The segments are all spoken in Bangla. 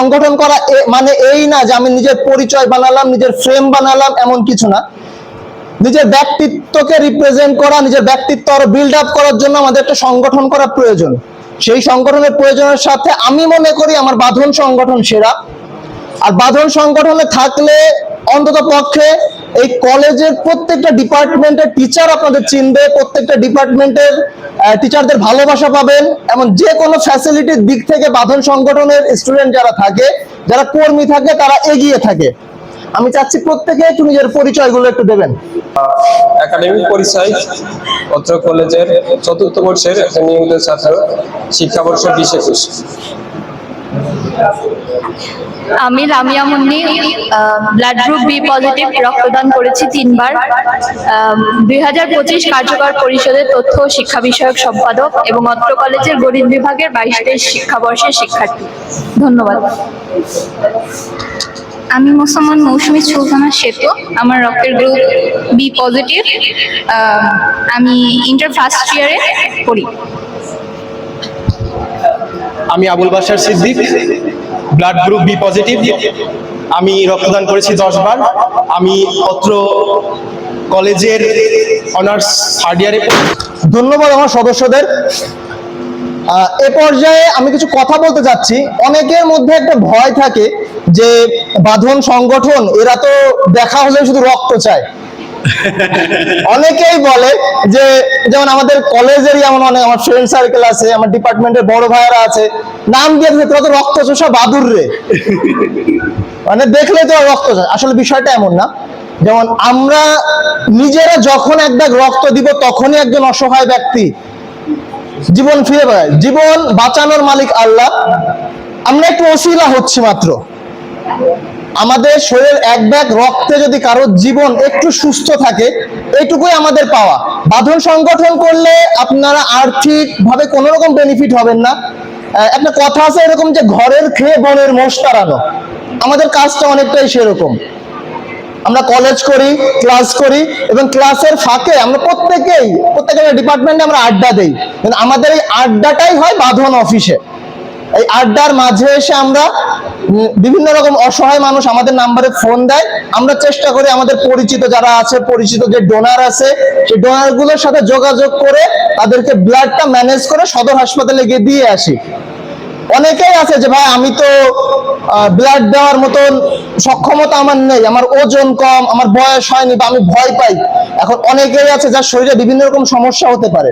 সংগঠন করা মানে এই না যে আমি নিজের পরিচয় বানালাম, নিজের ফ্রেম বানালাম, এমন কিছু না। নিজের ব্যক্তিত্বকে রিপ্রেজেন্ট করা, নিজের ব্যক্তিত্ব আরও বিল্ড আপ করার জন্য আমাদের একটা সংগঠন করা প্রয়োজন। সেই সংগঠনের প্রয়োজনের সাথে আমি মনে করি আমার বাঁধন সংগঠন সেরা। আর বাঁধন সংগঠনে থাকলে অন্তত পক্ষে এই কলেজের প্রত্যেকটা ডিপার্টমেন্টের টিচার আপনাদের চিনবে, প্রত্যেকটা ডিপার্টমেন্টের টিচারদের ভালোবাসা পাবেন এমন যে কোনো ফ্যাসিলিটির দিক থেকে বাঁধন সংগঠনের স্টুডেন্ট যারা থাকে, যারা কর্মী থাকে, তারা এগিয়ে থাকে। আমি চাচ্ছি প্রত্যেকে একটু নিজের পরিচয়গুলো একটু দেবেন। একাডেমিক পরিচয়, অত্র কলেজের চতুর্থ বর্ষের একটা নিয়মিত ছাত্র শিক্ষাবর্ষ বিশ একুশ। আমি Ramiya Munni blood group B positive রক্তদান করেছি তিনবার। দুই হাজার পঁচিশ কার্যকর পরিষদের তথ্য ও শিক্ষা বিষয়ক সম্পাদক এবং অত্র কলেজের গণিত বিভাগের বাইশ তেইশ শিক্ষাবর্ষের শিক্ষার্থী। ধন্যবাদ। আমি মুসলমান মৌসুমী সুলতানা সেতু আমার রক্তের গ্রুপ বি পজিটিভ আমি ইন্টার ফার্স্ট ইয়ারে পড়ি। আমি Abul Basar Siddique. Blood group B positive আমি রক্তদান করেছি দশ বার আমি অত্র কলেজের অনার্স থার্ড ইয়ারে ধন্যবাদ আমার সদস্যদের। এ পর্যায়ে আমি কিছু কথা বলতে যাচ্ছি। অনেকের মধ্যে একটা ভয় থাকে যে বাঁধন সংগঠন, এরা তো দেখা হলে শুধু রক্ত চায়। অনেকেই বলে যে যেমন আমাদের কলেজেরই এমন অনেক আমার ফ্রেন্ড সার্কেল আছে আমার ডিপার্টমেন্টের বড় ভাইয়েরা আছে নাম দিয়ে দিচ্ছে, তোরা তো রক্ত চোষা বাদুর রে। মানে দেখলে তো রক্ত আসলে বিষয়টা এমন না। যেমন আমরা নিজেরা যখন এক ব্যাগ রক্ত দিব তখনই একজন অসহায় ব্যক্তি জীবন ফিরে পায়। জীবন বাঁচানোর মালিক আল্লাহ। আমরা একটু অশিলা হচ্ছি মাত্র। আমাদের শরীরের এক ব্যাগ রক্তে যদি কারোর জীবন একটু সুস্থ থাকে এইটুকুই আমাদের পাওয়া। বাঁধন সংগঠন করলে আপনারা আর্থিক ভাবে কোনো রকম বেনিফিট হবেন না। একটা কথা আছে এরকম যে ঘরের খেয়ে বনের মোষ তাড়ানো। আমাদের কাজটা অনেকটাই সেরকম। আমরা কলেজ করি ক্লাস করি, এবং ক্লাসের ফাঁকে আমরা প্রত্যেকেই, প্রত্যেকের ডিপার্টমেন্টে আমরা আড্ডা দেই। আমাদের এই আড্ডাটাই হয় বাঁধন অফিসে এই আড্ডার মাঝে এসে আমরা বিভিন্ন রকম অসহায় মানুষ আমাদের নাম্বারে ফোন দেয়। আমরা চেষ্টা করি আমাদের পরিচিত যারা আছে, পরিচিত যে ডোনার আছে, সেই ডোনারগুলোর সাথে যোগাযোগ করে তাদেরকে ব্লাডটা ম্যানেজ করে সদর হাসপাতালে গিয়ে দিয়ে আসি। অনেকেই আছে যে, ভাই, আমি তো ব্লাড দেওয়ার মতন সক্ষমতা আমার নেই, আমার ওজন কম, আমার বয়স হয়নি বা আমি ভয় পাই। এখন অনেকেই আছে যার শরীরে বিভিন্ন রকম সমস্যা হতে পারে।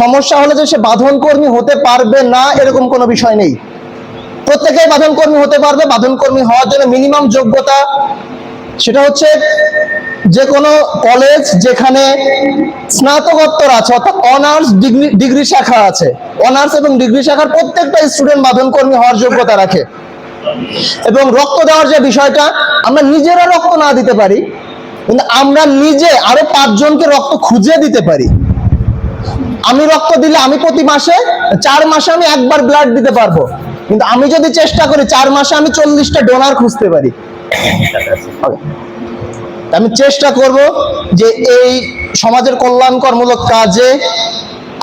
সমস্যা হলে যে সে বাঁধন কর্মী হতে পারবে না, এরকম কোনো বিষয় নেই। প্রত্যেকেই বাঁধন কর্মী হতে পারবে বাঁধন কর্মী হওয়ার জন্য মিনিমাম যোগ্যতা সেটা হচ্ছে যে কোনো কলেজ যেখানে স্নাতকোত্তর আছে, অর্থাৎ অনার্স ডিগ্রি ডিগ্রি শাখা আছে। অনার্স এবং ডিগ্রি শাখার প্রত্যেকটা স্টুডেন্ট বাঁধন কর্মী হওয়ার যোগ্যতা রাখে। এবং রক্ত দেওয়ার যে বিষয়টা, আমরা নিজেরা রক্ত না দিতে পারি, কিন্তু আমরা নিজে আরও পাঁচজনকে রক্ত খুঁজে দিতে পারি। আমি রক্ত দিলে আমি প্রতি মাসে চার মাসে আমি একবার ব্লাড দিতে পারব। কিন্তু আমি যদি চেষ্টা করি, চার মাসে আমি চল্লিশটা ডোনার খুঁজতে পারি। আমি চেষ্টা করব যে এই সমাজের কল্যাণকরমূলক কাজে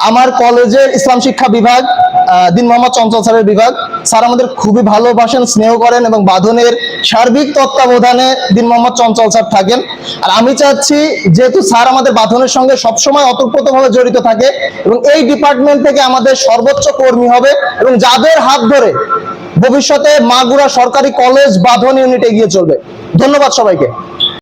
আমার কলেজের ইসলাম শিক্ষা বিভাগ দিন মোহাম্মদ চঞ্চল স্যারের বিভাগ। স্যার আমাদের খুবই ভালোবাসেন, স্নেহ করেন এবং বাঁধনের সার্বিক তত্ত্বাবধানে দিন মোহাম্মদ চঞ্চল স্যার থাকেন। আর আমি চাচ্ছি যেহেতু স্যার আমাদের বাঁধনের সঙ্গে সবসময় অতপ্রতভাবে জড়িত থাকে এবং এই ডিপার্টমেন্ট থেকে আমাদের সর্বোচ্চ কর্মী হবে এবং যাদের হাত ধরে ভবিষ্যতে মাগুরা সরকারি কলেজ বাঁধন ইউনিট এগিয়ে চলবে। ধন্যবাদ সবাইকে।